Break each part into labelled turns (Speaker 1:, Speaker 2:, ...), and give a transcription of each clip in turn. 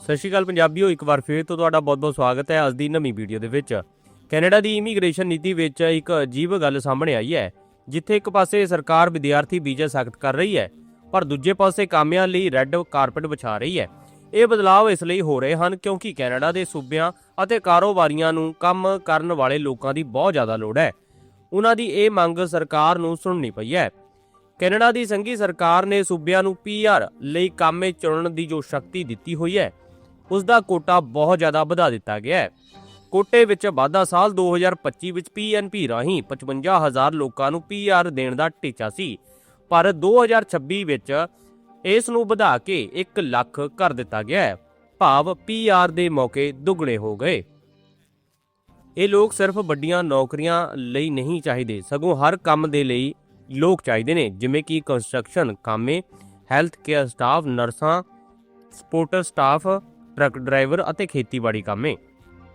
Speaker 1: ਸਤਿ ਸ਼੍ਰੀ ਅਕਾਲ ਪੰਜਾਬੀਓ, ਇੱਕ ਵਾਰ ਫੇਰ ਤੋਂ ਤੁਹਾਡਾ ਬਹੁਤ-ਬਹੁਤ ਸਵਾਗਤ ਹੈ ਅੱਜ ਦੀ ਨਵੀਂ ਵੀਡੀਓ ਦੇ ਵਿੱਚ। ਕੈਨੇਡਾ ਦੀ ਇਮੀਗ੍ਰੇਸ਼ਨ ਨੀਤੀ ਵਿੱਚ ਇੱਕ ਅਜੀਬ ਗੱਲ ਸਾਹਮਣੇ ਆਈ ਹੈ, ਜਿੱਥੇ ਇੱਕ ਪਾਸੇ ਸਰਕਾਰ ਵਿਦਿਆਰਥੀ ਵੀਜ਼ਾ ਸਖਤ ਕਰ ਰਹੀ ਹੈ, ਪਰ ਦੂਜੇ ਪਾਸੇ ਕਾਮਿਆਂ ਲਈ ਰੈੱਡ ਕਾਰਪਟ ਵਿਛਾ ਰਹੀ ਹੈ। ਇਹ ਬਦਲਾਅ ਇਸ ਲਈ ਹੋ ਰਹੇ ਹਨ ਕਿਉਂਕਿ ਕੈਨੇਡਾ ਦੇ ਸੂਬਿਆਂ ਅਤੇ ਕਾਰੋਬਾਰੀਆਂ ਨੂੰ ਕੰਮ ਕਰਨ ਵਾਲੇ ਲੋਕਾਂ ਦੀ ਬਹੁਤ ਜ਼ਿਆਦਾ ਲੋੜ ਹੈ। ਉਹਨਾਂ ਦੀ ਇਹ ਮੰਗ ਸਰਕਾਰ ਨੂੰ ਸੁਣਨੀ ਪਈ ਹੈ। ਕੈਨੇਡਾ ਦੀ ਸੰਘੀ ਸਰਕਾਰ ਨੇ ਸੂਬਿਆਂ ਨੂੰ ਪੀਆਰ ਲਈ ਕਾਮੇ ਚੁਣਨ ਦੀ ਜੋ ਸ਼ਕਤੀ ਦਿੱਤੀ ਹੋਈ ਹੈ ਉਸ ਦਾ ਕੋਟਾ ਬਹੁਤ ਜ਼ਿਆਦਾ ਵਧਾ ਦਿੱਤਾ ਗਿਆ ਹੈ। ਕੋਟੇ ਵਿੱਚ ਵਾਧਾ ਸਾਲ 2025 ਵਿੱਚ ਪੀਐਨਪੀ ਰਾਹੀਂ 55000 ਲੋਕਾਂ ਨੂੰ ਪੀਆਰ ਦੇਣ ਦਾ ਟੀਚਾ ਸੀ। ਪਰ 2026 ਵਿੱਚ ਇਸ ਨੂੰ ਵਧਾ ਕੇ 1 ਲੱਖ ਕਰ ਦਿੱਤਾ ਗਿਆ ਹੈ। ਭਾਵ ਪੀਆਰ ਦੇ ਮੌਕੇ ਦੁੱਗਣੇ ਹੋ ਗਏ। ਇਹ ਲੋਕ ਸਿਰਫ ਵੱਡੀਆਂ ਨੌਕਰੀਆਂ ਲਈ ਨਹੀਂ ਚਾਹੀਦੇ, ਸਗੋਂ ਹਰ ਕੰਮ ਦੇ ਲਈ ਲੋਕ ਚਾਹੀਦੇ ਨੇ, ਜਿਵੇਂ ਕਿ ਕੰਸਟਰਕਸ਼ਨ ਕਾਮੇ ਹੈਲਥ ਕੇਅਰ ਸਟਾਫ ਨਰਸਾਂ ਸਪੋਰਟਰ ਸਟਾਫ ਟਰੱਕ ਡਰਾਈਵਰ ਅਤੇ ਖੇਤੀਬਾੜੀ ਕਾਮੇ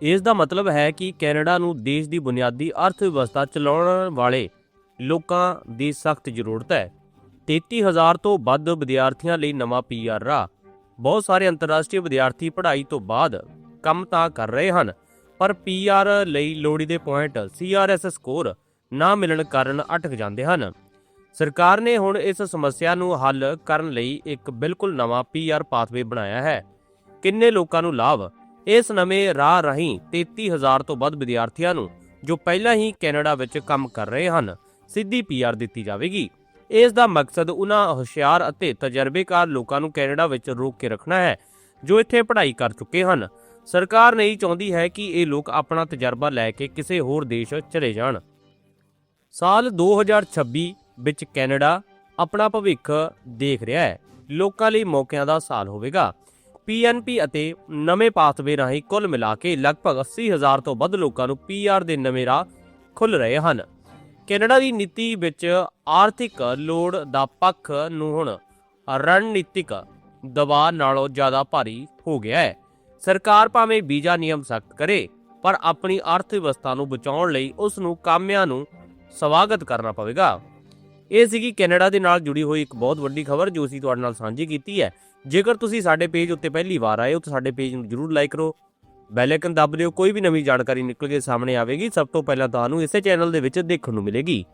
Speaker 1: ਇਸ ਦਾ ਮਤਲਬ ਹੈ ਕਿ ਕੈਨੇਡਾ ਨੂੰ ਦੇਸ਼ ਦੀ ਬੁਨਿਆਦੀ ਅਰਥ ਵਿਵਸਥਾ ਚਲਾਉਣ ਵਾਲੇ ਲੋਕਾਂ ਦੀ ਸਖਤ ਜ਼ਰੂਰਤ ਹੈ। 33000 ਤੋਂ ਵੱਧ ਵਿਦਿਆਰਥੀਆਂ ਲਈ ਨਵਾਂ ਪੀਆਰ ਰਾਹ। ਬਹੁਤ ਸਾਰੇ ਅੰਤਰਰਾਸ਼ਟਰੀ ਵਿਦਿਆਰਥੀ ਪੜ੍ਹਾਈ ਤੋਂ ਬਾਅਦ ਕੰਮ ਤਾਂ ਕਰ ਰਹੇ ਹਨ, ਪਰ ਪੀਆਰ ਲਈ ਲੋੜੀਂਦੇ ਪੁਆਇੰਟ ਸੀਆਰਐਸ ਸਕੋਰ ਨਾ ਮਿਲਣ ਕਾਰਨ ਅਟਕ ਜਾਂਦੇ ਹਨ। ਸਰਕਾਰ ਨੇ ਹੁਣ ਇਸ ਸਮੱਸਿਆ ਨੂੰ ਹੱਲ ਕਰਨ ਲਈ ਇੱਕ ਬਿਲਕੁਲ ਨਵਾਂ ਪੀਆਰ ਪਾਥਵੇ ਬਣਾਇਆ ਹੈ। ਕਿੰਨੇ ਲੋਕਾਂ ਨੂੰ ਲਾਭ? ਇਸ ਨਵੇਂ ਰਾਹ ਰਾਹੀਂ 33000 ਤੋਂ ਵੱਧ ਵਿਦਿਆਰਥੀਆਂ ਨੂੰ, ਜੋ ਪਹਿਲਾਂ ਹੀ ਕੈਨੇਡਾ ਵਿੱਚ ਕੰਮ ਕਰ ਰਹੇ ਹਨ, ਸਿੱਧੀ ਪੀਆਰ ਦਿੱਤੀ ਜਾਵੇਗੀ। ਇਸ ਦਾ ਮਕਸਦ ਉਹਨਾਂ ਹੁਸ਼ਿਆਰ ਅਤੇ ਤਜਰਬੇਕਾਰ ਲੋਕਾਂ ਨੂੰ ਕੈਨੇਡਾ ਵਿੱਚ ਰੋਕ ਕੇ ਰੱਖਣਾ ਹੈ, ਜੋ ਇੱਥੇ ਪੜ੍ਹਾਈ ਕਰ ਚੁੱਕੇ ਹਨ। ਸਰਕਾਰ ਨਹੀਂ ਚਾਹੁੰਦੀ ਹੈ ਕਿ ਇਹ ਲੋਕ ਆਪਣਾ ਤਜਰਬਾ ਲੈ ਕੇ ਕਿਸੇ ਹੋਰ ਦੇਸ਼ ਚਲੇ ਜਾਣ। ਸਾਲ 2026 ਵਿੱਚ ਕੈਨੇਡਾ ਆਪਣਾ ਭਵਿੱਖ ਦੇਖ ਰਿਹਾ ਹੈ। ਲੋਕਾਂ ਲਈ ਮੌਕਿਆਂ ਦਾ ਸਾਲ ਹੋਵੇਗਾ। ਪੀਐਨਪੀ ਅਤੇ ਨਵੇਂ ਪਾਥਵੇ ਰਾਹੀਂ ਕੁੱਲ ਮਿਲਾ ਕੇ ਲਗਭਗ 80000 ਤੋਂ ਵੱਧ ਲੋਕਾਂ ਨੂੰ ਪੀਆਰ ਦੇ ਨਵੇਂ ਰਾਹ ਖੁੱਲ ਰਹੇ ਹਨ। ਕੈਨੇਡਾ ਦੀ ਨੀਤੀ ਵਿੱਚ ਆਰਥਿਕ ਲੋੜ ਦਾ ਪੱਖ ਨੂੰ ਹੁਣ ਰਣਨੀਤਿਕ ਦਬਾਅ ਨਾਲੋਂ ਜ਼ਿਆਦਾ ਭਾਰੀ ਹੋ ਗਿਆ ਹੈ। ਸਰਕਾਰ ਭਾਵੇਂ ਵੀਜ਼ਾ ਨਿਯਮ ਸਖਤ ਕਰੇ, ਪਰ ਆਪਣੀ ਅਰਥ ਵਿਵਸਥਾ ਨੂੰ ਬਚਾਉਣ ਲਈ ਉਸ ਨੂੰ ਕਾਮਿਆਂ ਨੂੰ ਸਵਾਗਤ ਕਰਨਾ ਪਵੇਗਾ। ਇਹ ਸੀਗੀ ਕੈਨੇਡਾ ਦੇ ਨਾਲ ਜੁੜੀ ਹੋਈ ਇੱਕ ਬਹੁਤ ਵੱਡੀ ਖਬਰ ਜੋ ਅਸੀਂ ਤੁਹਾਡੇ ਨਾਲ ਸਾਂਝੀ ਕੀਤੀ ਹੈ। ਜੇਕਰ ਤੁਸੀਂ ਸਾਡੇ ਪੇਜ ਉੱਤੇ ਪਹਿਲੀ ਵਾਰ ਆਏ ਹੋ, ਤਾਂ ਸਾਡੇ ਪੇਜ ਨੂੰ ਜਰੂਰ ਲਾਈਕ ਕਰੋ। ਬੈਲ ਆਈਕਨ ਦਬ ਦਿਓ, ਕੋਈ ਵੀ ਨਵੀਂ ਜਾਣਕਾਰੀ ਨਿਕਲ ਕੇ ਸਾਹਮਣੇ ਆਵੇਗੀ। ਸਭ ਤੋਂ ਪਹਿਲਾਂ ਤੁਹਾਨੂੰ ਇਸੇ ਚੈਨਲ ਦੇ ਵਿੱਚ ਦੇਖਣ ਨੂੰ ਮਿਲੇਗੀ।